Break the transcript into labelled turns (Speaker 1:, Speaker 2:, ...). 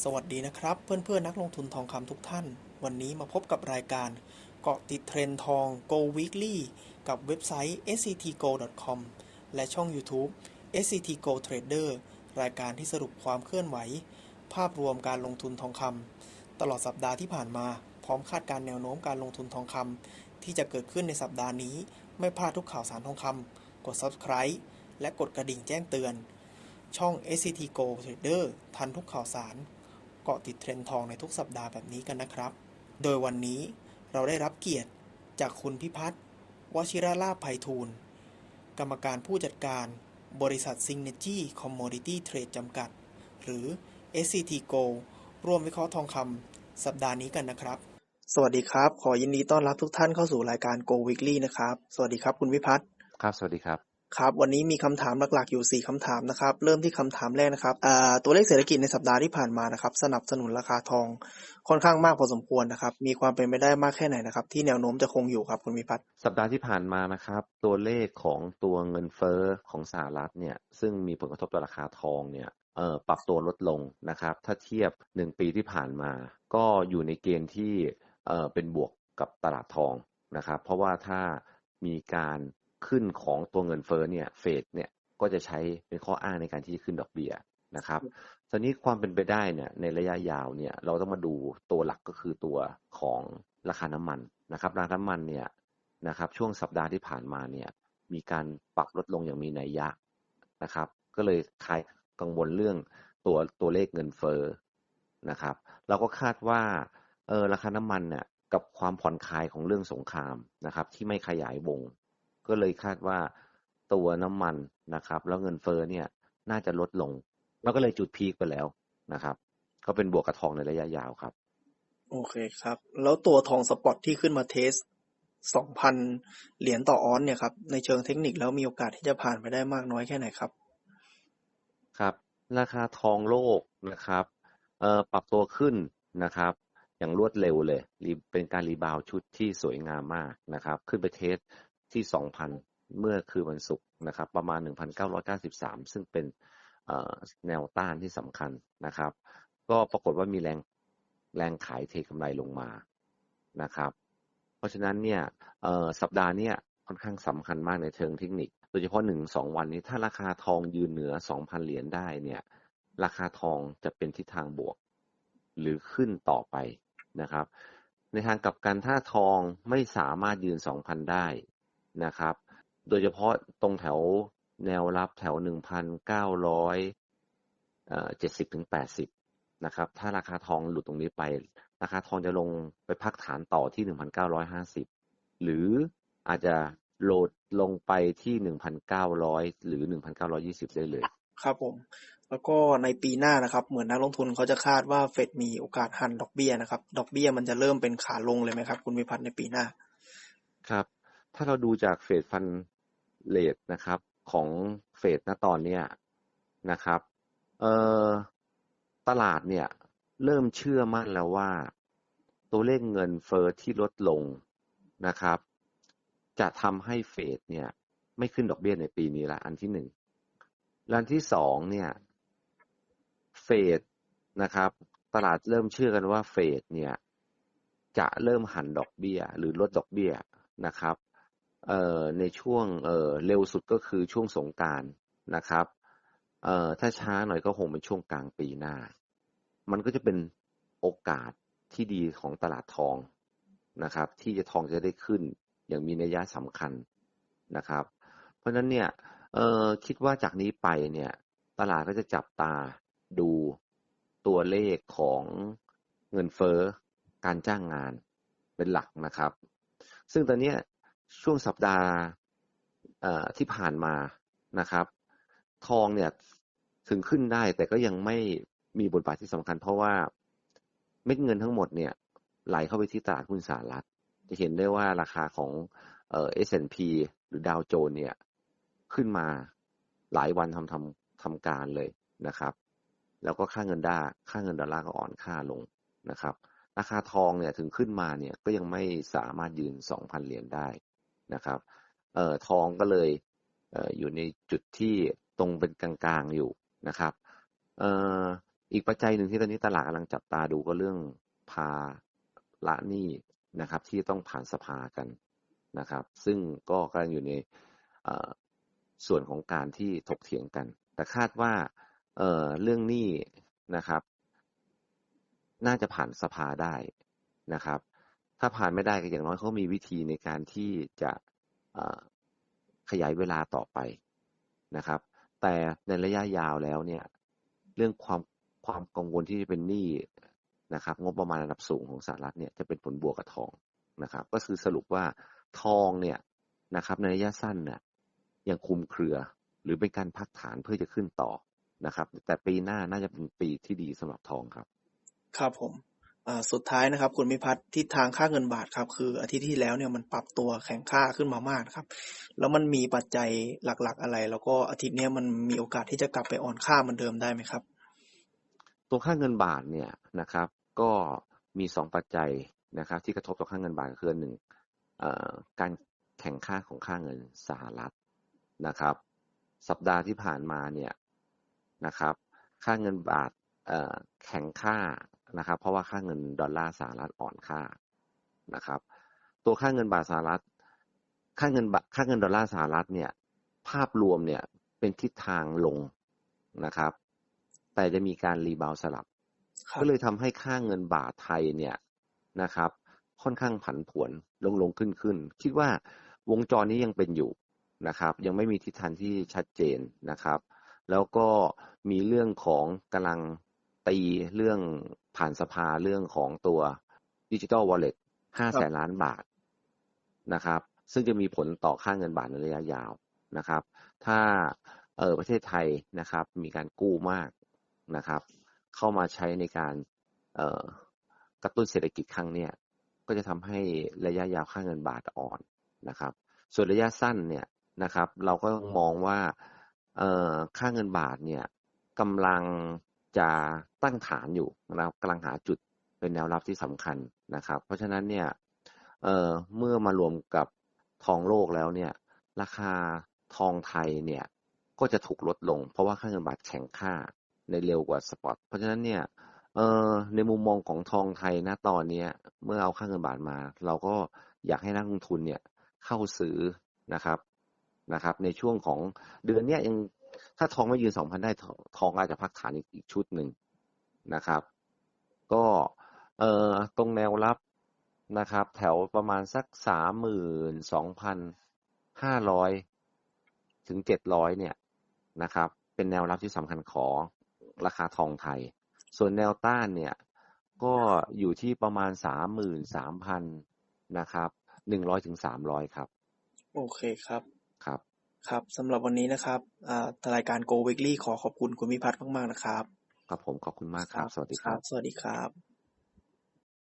Speaker 1: สวัสดีนะครับ เพื่อนๆ นักลงทุนทองคำทุกท่าน วันนี้มาพบกับรายการเกาะติดเทรนด์ทอง Go Weekly กับเว็บไซต์ sctgo.com และช่อง YouTube sctgo trader รายการที่สรุปความเคลื่อนไหว ภาพรวมการลงทุนทองคำตลอดสัปดาห์ที่ผ่านมา พร้อมคาดการแนวโน้มการลงทุนทองคำที่จะเกิดขึ้นในสัปดาห์นี้ ไม่พลาดทุกข่าวสารทองคำกด subscribe และกดกระดิ่งแจ้งเตือน ช่อง SCT Go Trader ทันทุกข่าวสาร เกาะติดเทรนด์ทองในทุกสัปดาห์แบบนี้กันนะครับ โดยวันนี้เราได้รับเกียรติจากคุณพิพัฒน์วชิราลาภไพฑูรย์กรรมการผู้จัดการบริษัท Synergy Commodity Trade จำกัด หรือ SCT Go ร่วมวิเคราะห์ทองคำสัปดาห์นี้กันนะครับ สวัสดีครับ ขอยินดีต้อนรับทุกท่านเข้าสู่รายการ Go Weekly นะครับ สวัสดีครับคุณพิพัฒน์
Speaker 2: ครับ สวัสดีครับ
Speaker 1: ครับวันนี้มีคำถามหลักๆอยู่ 4คำถามนะครับเริ่มที่คำถามแรกนะครับตัวเลขเศรษฐกิจในสัปดาห์ที่ผ่านมานะครับสนับสนุนราคาทองค่อนข้างมากพอสมควรนะครับมีความเป็นไปได้มากแค่ไหนนะครับที่แนวโน้มจะคงอยู่ครับคุณวิพัฒน์
Speaker 2: สัปดาห์ที่ผ่านมานะครับตัวเลขของตัวเงินเฟ้อของสหรัฐเนี่ยซึ่งมีผลกระทบต่อราคาทองเนี่ยปรับตัวลดลงนะครับถ้าเทียบหนึ่งปีที่ผ่านมา ก็อยู่ในเกณฑ์ที่เป็นบวกกับตลาดทองนะครับเพราะว่าถ้ามีการ ขึ้นของตัวเงินเฟ้อเนี่ยเฟดเนี่ยก็จะใช้เป็นข้ออ้างในการที่จะขึ้นดอกเบี้ยนะครับตอนนี้ความเป็นไปได้เนี่ยในระยะยาวเนี่ยเราต้องมาดูตัวหลักก็คือตัวของราคาน้ำมันนะครับราคาน้ำมันเนี่ยนะครับช่วงสัปดาห์ที่ผ่านมาเนี่ยมีการปรับลดลงอย่างมีนัยยะนะครับ ก็เลยคลายกังวลเรื่องตัวตัวเลขเงินเฟ้อนะครับ เราก็คาดว่าเออราคาน้ำมันเนี่ยกับความผ่อนคลายของเรื่องสงครามนะครับ ที่ไม่ขยายวง ก็เลยคาดว่าตัวน้ำมันนะครับ แล้วเงินเฟ้อเนี่ยน่าจะลดลง แล้วก็เลยจุดพีคไปแล้วนะครับ ก็เป็นบวกกับทองในระยะยาวครับ
Speaker 1: โอเคครับ แล้วตัวทองสปอตที่ขึ้นมาเทส2,000เหรียญต่อออนซ์เนี่ยครับในเชิงเทคนิคแล้วมีโอกาสที่จะผ่านไปได้มากน้อยแค่ไหนครับ
Speaker 2: ครับ ราคาทองโลกนะครับเอ่อปรับตัวขึ้นนะครับอย่างรวดเร็วเลยรีเป็นการรีบาวด์ชุดที่สวยงามมากนะครับ ขึ้นไปเทส ที่ 2,000 เมื่อคือวันศุกร์นะครับ ประมาณ 1,993 ซึ่งเป็นแนวต้านที่สำคัญนะครับ ก็ปรากฏว่ามีแรงแรงขายเทกำไรลงมานะครับ เพราะฉะนั้นเนี่ยสัปดาห์เนี้ยค่อนข้างสำคัญมากในเชิงเทคนิค โดยเฉพาะหนึ่งสองวันนี้ถ้าราคาทองยืนเหนือ 2,000 เหรียญได้เนี่ย ราคาทองจะเป็นทิศทางบวก หรือขึ้นต่อไปนะครับ ในทางกลับกันถ้าทองไม่สามารถยืน 2,000 ได้ นะครับ โดยเฉพาะตรงแถวแนวรับแถว 1,900เอ่อ70ถึง80 นะครับ ถ้าราคาทองหลุดตรงนี้ไป ราคาทองจะลงไปพักฐานต่อที่ 1,950 หรืออาจจะโหลดลงไปที่ 1,900 หรือ 1,920 ได้เลย
Speaker 1: ครับผม แล้วก็ในปีหน้านะครับ เหมือนนักลงทุนเขาจะคาดว่าเฟดมีโอกาสหันดอกเบี้ยนะครับ ดอกเบี้ยมันจะเริ่มเป็นขาลงเลยไหมครับ คุณวิพัฒน์ในปีหน้า
Speaker 2: ครับ ถ้าเราดูจากเฟดฟันเลทนะครับของเฟดณตอนเนี้ยนะครับเอ่อตลาดเนี่ยเริ่มเชื่อมั่นแล้วว่า ตัวเลขเงินเฟอ้อที่ลดลงนะครับ จะทำให้เฟดเนี่ยไม่ขึ้นดอกเบี้ยในปีนี้ละอันที่หนึ่งอันที่สองเนี่ยเฟดนะครับ ตลาดเริ่มเชื่อกันว่าเฟดเนี่ยจะเริ่มหันดอกเบี้ย หรือลดดอกเบี้ยนะครับ เอ่อในช่วงเอ่อเร็วสุดก็คือช่วงสงการนะครับเอ่อถ้าช้าหน่อยก็คงเป็นช่วงกลางปีหน้า มันก็จะเป็นโอกาสที่ดีของตลาดทองนะครับ ที่จะทองจะได้ขึ้นอย่างมีนัยยะสำคัญนะครับ เพราะฉะนั้นเนี่ยเอ่อคิดว่าจากนี้ไปเนี่ยตลาดก็จะจับตาดูตัวเลขของเงินเฟ้อการจ้างงานเป็นหลักนะครับ ซึ่งตอนนี้ ช่วงสัปดาห์ที่ผ่านมานะครับ ทองเนี่ยถึงขึ้นได้แต่ก็ยังไม่มีบทบาทที่สำคัญ เพราะว่าเม็ดเงินทั้งหมดเนี่ยไหลเข้าไปที่ตลาดหุ้นสหรัฐ จะเห็นได้ว่าราคาของเอ่อ S&P หรือดาวโจนเนี่ยขึ้นมาหลายวันทำทำทำการเลยนะครับ แล้วก็ค่าเงินด้าค่าเงินดอลลาร์ก็อ่อนค่าลงนะครับ ราคาทองเนี่ยถึงขึ้นมาเนี่ยก็ยังไม่สามารถยืน 2,000 เหรียญได้ นะครับ เอ่อทองก็เลยเอ่ออยู่ในจุดที่ตรงเป็นกลางๆอยู่นะครับเอ่ออีกปัจจัยหนึ่งที่ตอนนี้ตลาดกำลังจับตาดูก็เรื่องภาระหนี้นะครับ ที่ต้องผ่านสภากันนะครับ ซึ่งก็กำลังอยู่ในส่วนของการที่ถกเถียงกัน แต่คาดว่าเเรื่องหนี้นะครับ น่าจะผ่านสภาได้นะครับ ถ้าผ่านไม่ได้ก็อย่างน้อยเขามีวิธีในการที่จะขยายเวลาต่อไปนะครับ แต่ในระยะยาวแล้วเนี่ยเรื่องความความกังวลที่จะเป็นหนี้นะครับ งบประมาณระดับสูงของสหรัฐเนี่ยจะเป็นผลบวกกับทองนะครับ ก็คือสรุปว่าทองเนี่ยนะครับ ในระยะสั้นเนี่ยยังคุมเครือหรือเป็นการพักฐานเพื่อจะขึ้นต่อนะครับ แต่ปีหน้าน่าจะเป็นปีที่ดีสำหรับทองครับ
Speaker 1: ครับผม สุดท้ายนะครับ คุณมิพัฒน์ทิศทางค่าเงินบาทครับ คืออาทิตย์ที่แล้วเนี่ยมันปรับตัวแข็งค่าขึ้นมามากครับ แล้วมันมีปัจจัยหลักๆอะไร แล้วก็อาทิตย์นี้มันมีโอกาสที่จะกลับไปอ่อนค่าเหมือนเดิมได้ไหมครับ
Speaker 2: ตัวค่าเงินบาทเนี่ยนะครับ ก็มีสองปัจจัยนะครับ ที่กระทบต่อค่าเงินบาทคือหนึ่งการแข่งค่าของค่าเงินสหรัฐนะครับ สัปดาห์ที่ผ่านมาเนี่ยนะครับ ค่าเงินบาทแข็งค่า นะครับ เพราะว่าค่าเงินดอลลาร์สหรัฐอ่อนค่านะครับ ตัวค่าเงินบาทสหรัฐ ค่าเงินบาทค่าเงินดอลลาร์สหรัฐเนี่ย ภาพรวมเนี่ยเป็นทิศทางลงนะครับ แต่จะมีการรีบาวด์สลับ
Speaker 1: ครับ
Speaker 2: ก็เลยทำให้ค่าเงินบาทไทยเนี่ยนะครับ ค่อนข้างผันผวนลงลงขึ้นขึ้น คิดว่าวงจรนี้ยังเป็นอยู่นะครับ ยังไม่มีทิศทางที่ชัดเจนนะครับ แล้วก็มีเรื่องของกำลังตีเรื่อง ผ่านสภาเรื่องของตัวดิจิ t a ลวอลเล็ตห้าแสนล้านบาทนะครับ ซึ่งจะมีผลต่อค่าเงินบาทในระยะยาวนะครับ ถ้าเออประเทศไทยนะครับ มีการกู้มากนะครับ เข้ามาใช้ในการเอ่อกระตุ้นเศรษฐกิจครั้งเนี้ยก็จะทำให้ระยะยาวค่าเงินบาทอ่อนนะครับ ส่วนระยะสั้นเนี่ยนะครับ เราก็มองว่าเอ่อค่าเงินบาทเนี่ยกำลัง จะตั้งฐานอยู่นะครับกำลังหาจุดเป็นแนวรับที่สำคัญนะครับ เพราะฉะนั้นเนี่ยเอ่อเมื่อมารวมกับทองโลกแล้วเนี่ยราคาทองไทยเนี่ยก็จะถูกลดลง เพราะว่าค่าเงินบาทแข็งค่าในเร็วกว่าสปอตเพราะฉะนั้นเนี่ยเอ่อในมุมมองของทองไทยนะตอนเนี้ยเมื่อเอาค่าเงินบาทมา เราก็อยากให้นักลงทุนเนี่ยเข้าซื้อนะครับนะครับ ในช่วงของเดือนเนี้ยยัง ถ้าทองไม่ยืนสองพันได้ทองอาจจะพักฐานอีกอีกชุดหนึ่งนะครับ ก็เอ่อตรงแนวรับนะครับ แถวประมาณสักสามหมื่นสองพันห้าร้อยถึงเจ็ดร้อยเนี่ยนะครับ เป็นแนวรับที่สำคัญขอราคาทองไทย ส่วนแนวต้านเนี่ยก็อยู่ที่ประมาณสามหมื่นสามพันนะครับหนึ่งร้อยถึงสามร้อยครับ
Speaker 1: โอเคครับ
Speaker 2: ครับ
Speaker 1: ครับสำหรับวันนี้นะครับอ่ารายการ Go Weekly ขอขอบคุณคุณมิพัฒน์มาก ๆ นะครับ
Speaker 2: ครับผมขอบคุณมากครับ สวัสดี
Speaker 1: ค
Speaker 2: ครั
Speaker 1: รับบสวัสดีครับ